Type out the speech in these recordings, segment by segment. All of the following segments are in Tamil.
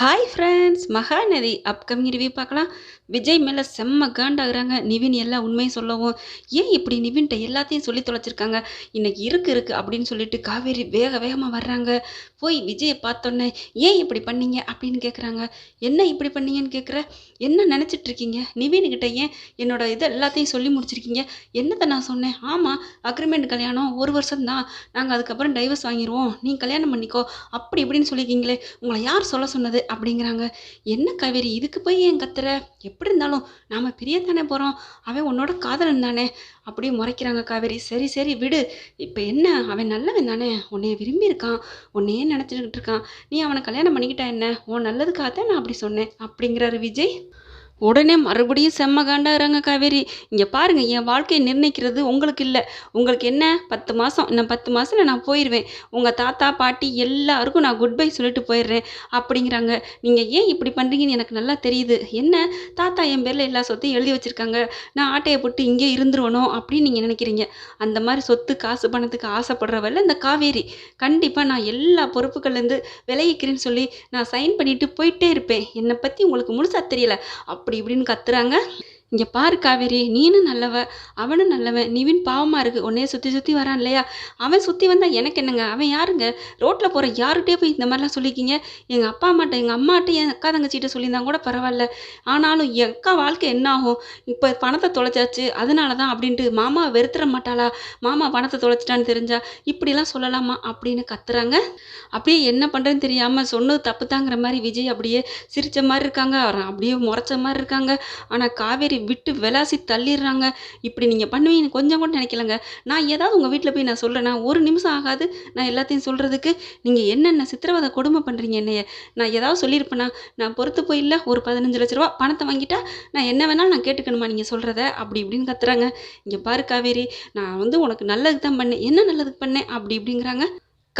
Hi friends Mahanadhi upcoming review பார்க்கலாம். விஜய் மேலே செம்ம காண்டாகிறாங்க. நிவின் எல்லாம் உண்மையை சொல்லவும். ஏன் இப்படி நிவின்ட்ட எல்லாத்தையும் சொல்லி தொலைச்சிருக்காங்க? இன்னைக்கு இருக்கு இருக்கு அப்படின்னு சொல்லிட்டு காவேரி வேக வேகமாக வர்றாங்க. போய் விஜயை பார்த்தோன்னே ஏன் இப்படி பண்ணீங்க? அப்படின்னு கேட்குறாங்க என்ன இப்படி பண்ணீங்கன்னு கேட்குற என்ன நினச்சிட்டு இருக்கீங்க? நிவின்கிட்ட ஏன் என்னோட இதை எல்லாத்தையும் சொல்லி முடிச்சிருக்கீங்க? என்னத்தை நான் சொன்னேன்? ஆமாம் அக்ரிமெண்ட் கல்யாணம் ஒரு வருஷம் தான். நாங்கள் அதுக்கப்புறம் டைவர்ஸ் வாங்கிடுவோம் நீ கல்யாணம் பண்ணிக்கோ. அப்படி இப்படின்னு சொல்லியிருக்கீங்களே உங்களை யார் சொல்ல சொன்னது? அப்படிங்கிறாங்க. என்ன காவேரி இதுக்கு போய் ஏன் கத்துற? எப்படி இருந்தாலும் நாம் பிரியத்தானே போகிறோம் அவன் உன்னோட காதலன் தானே. அப்படியே முறைக்கிறாங்க காவேரி. சரி சரி விடு. இப்போ என்ன? அவன் நல்லவன் தானே. உன்னைய விரும்பி இருக்கான் உன்னையே நினச்சிக்கிட்டு இருக்கான். நீ அவனை கல்யாணம் பண்ணிக்கிட்டா என்ன? உன் நல்லதுக்காக தான் நான் அப்படி சொன்னேன். அப்படிங்கிறாரு விஜய். உடனே மறுபடியும் செம்ம காண்டாகிறாங்க காவேரி. இங்கே பாருங்கள் என் வாழ்க்கையை நிர்ணயிக்கிறது உங்களுக்கு இல்லை. உங்களுக்கு என்ன? பத்து மாதம் இன்னும் பத்து மாதத்தில் நான் போயிடுவேன் உங்கள் தாத்தா பாட்டி எல்லாருக்கும் நான் குட் பை சொல்லிட்டு போயிடுறேன் அப்படிங்கிறாங்க. நீங்கள் ஏன் இப்படி பண்ணுறீங்கன்னு எனக்கு நல்லா தெரியுது. என்ன? தாத்தா என் பேரில் எல்லா சொத்தையும் எழுதி வச்சுருக்காங்க. நான் ஆட்டையை போட்டு இங்கே இருந்துருவணும் அப்படின்னு நீங்கள் நினைக்கிறீங்க. அந்த மாதிரி சொத்து காசு பணத்துக்கு ஆசைப்படுறவல்ல இந்த காவேரி. கண்டிப்பாக நான் எல்லா பொறுப்புகள்லேருந்து விளையிக்கிறேன்னு சொல்லி நான் சைன் பண்ணிவிட்டு போயிட்டே இருப்பேன். என்னை பற்றி உங்களுக்கு முழுசாக தெரியல. அப்படி அப்படி இப்படின்னு கத்துறாங்க. இங்கே பாரு காவேரி நீனும் நல்லவ அவனும் நல்லவன் நிவின் பாவமாக இருக்குது உன்னையே சுற்றி சுற்றி வரான் இல்லையா? அவன் சுற்றி வந்தால் எனக்கு என்னங்க? அவன் யாருங்க? ரோட்டில் போகிற யாருகிட்டே போய் இந்த மாதிரிலாம் சொல்லிக்கிங்க எங்கள் அப்பா அம்மாட்ட எங்கள் அம்மாட்ட என் அக்கா தங்கச்சிகிட்ட சொல்லியிருந்தா கூட பரவாயில்ல. ஆனாலும் என் அக்கா வாழ்க்கை என்ன ஆகும்? இப்போ பணத்தை தொலைச்சாச்சு அதனால தான் அப்படின்ட்டு மாமா வெறுத்துற மாட்டாளா? மாமா பணத்தை தொலைச்சிட்டான்னு தெரிஞ்சா இப்படிலாம் சொல்லலாமா அப்படின்னு கத்துறாங்க. அப்படியே என்ன பண்ணுறதுன்னு தெரியாமல் சொன்னது தப்பு தாங்கிற மாதிரி விஜய் அப்படியே சிரித்த மாதிரி இருக்காங்க. அப்படியே முறைச்ச மாதிரி இருக்காங்க. ஆனால் காவேரி விட்டு விளாசி தள்ளிடுறாங்க. இப்படி நீங்கள் பண்ணுவீங்க கொஞ்சம் கூட நினைக்கலங்க. நான் ஏதாவது உங்கள் வீட்டில் போய் நான் சொல்கிறேன்னா ஒரு நிமிஷம் ஆகாது நான் எல்லாத்தையும் சொல்கிறதுக்கு நீங்கள் என்னென்ன சித்திரவதை கொடுமை பண்ணுறீங்க என்னைய? நான் ஏதாவது சொல்லியிருப்பேனா நான் பொறுத்து போய் இல்லை ஒரு பதினஞ்சு லட்ச ரூபா பணத்தை வாங்கிட்டா நான் என்ன வேணாலும் நான் கேட்டுக்கணுமா நீங்கள் சொல்கிறத அப்படி இப்படின்னு கத்துறாங்க. இங்கே பாரு காவேரி நான் வந்து உனக்கு நல்லதுக்கு தான் பண்ணேன். என்ன நல்லதுக்கு பண்ணேன்? அப்படி இப்படிங்கிறாங்க.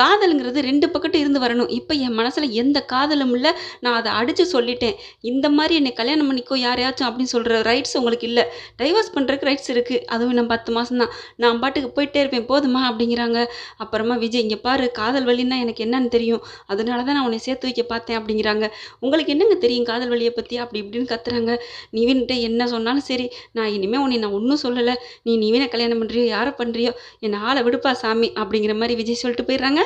காதலுங்கிறது ரெண்டு பக்கட்டும் இருந்து வரணும். இப்போ என் மனசில் எந்த காதலும் இல்லை. நான் அதை அடித்து சொல்லிட்டேன். இந்த மாதிரி என்னை கல்யாணம் பண்ணிக்கோ யாரையாச்சும் அப்படின்னு சொல்கிற ரைட்ஸ் உங்களுக்கு இல்லை. டைவர்ஸ் பண்ணுறதுக்கு ரைட்ஸ் இருக்குது அதுவும் நான் பத்து மாதம் தான் நான் பாட்டுக்கு போயிட்டே இருப்பேன். போதுமா அப்படிங்கிறாங்க. அப்புறமா விஜய் இங்கே பாரு காதல் வழின்னா எனக்கு என்னன்னு தெரியும். அதனால தான் நான் உன்னை சேர்த்து வைக்க பார்த்தேன் அப்படிங்கிறாங்க. உங்களுக்கு என்னங்க தெரியும் காதல் வழியை பற்றி அப்படி இப்படின்னு கத்துறாங்க. நிவின்கிட்ட என்ன சொன்னாலும் சரி. நான் இனிமேல் உன்னை நான் ஒன்றும் சொல்லலை. நீ நிவினை கல்யாணம் பண்ணுறியோ யாரை பண்ணுறியோ என்னை ஆளை விடுப்பா சாமி அப்படிங்கிற மாதிரி விஜய் சொல்லிட்டு போயிடுறாங்க.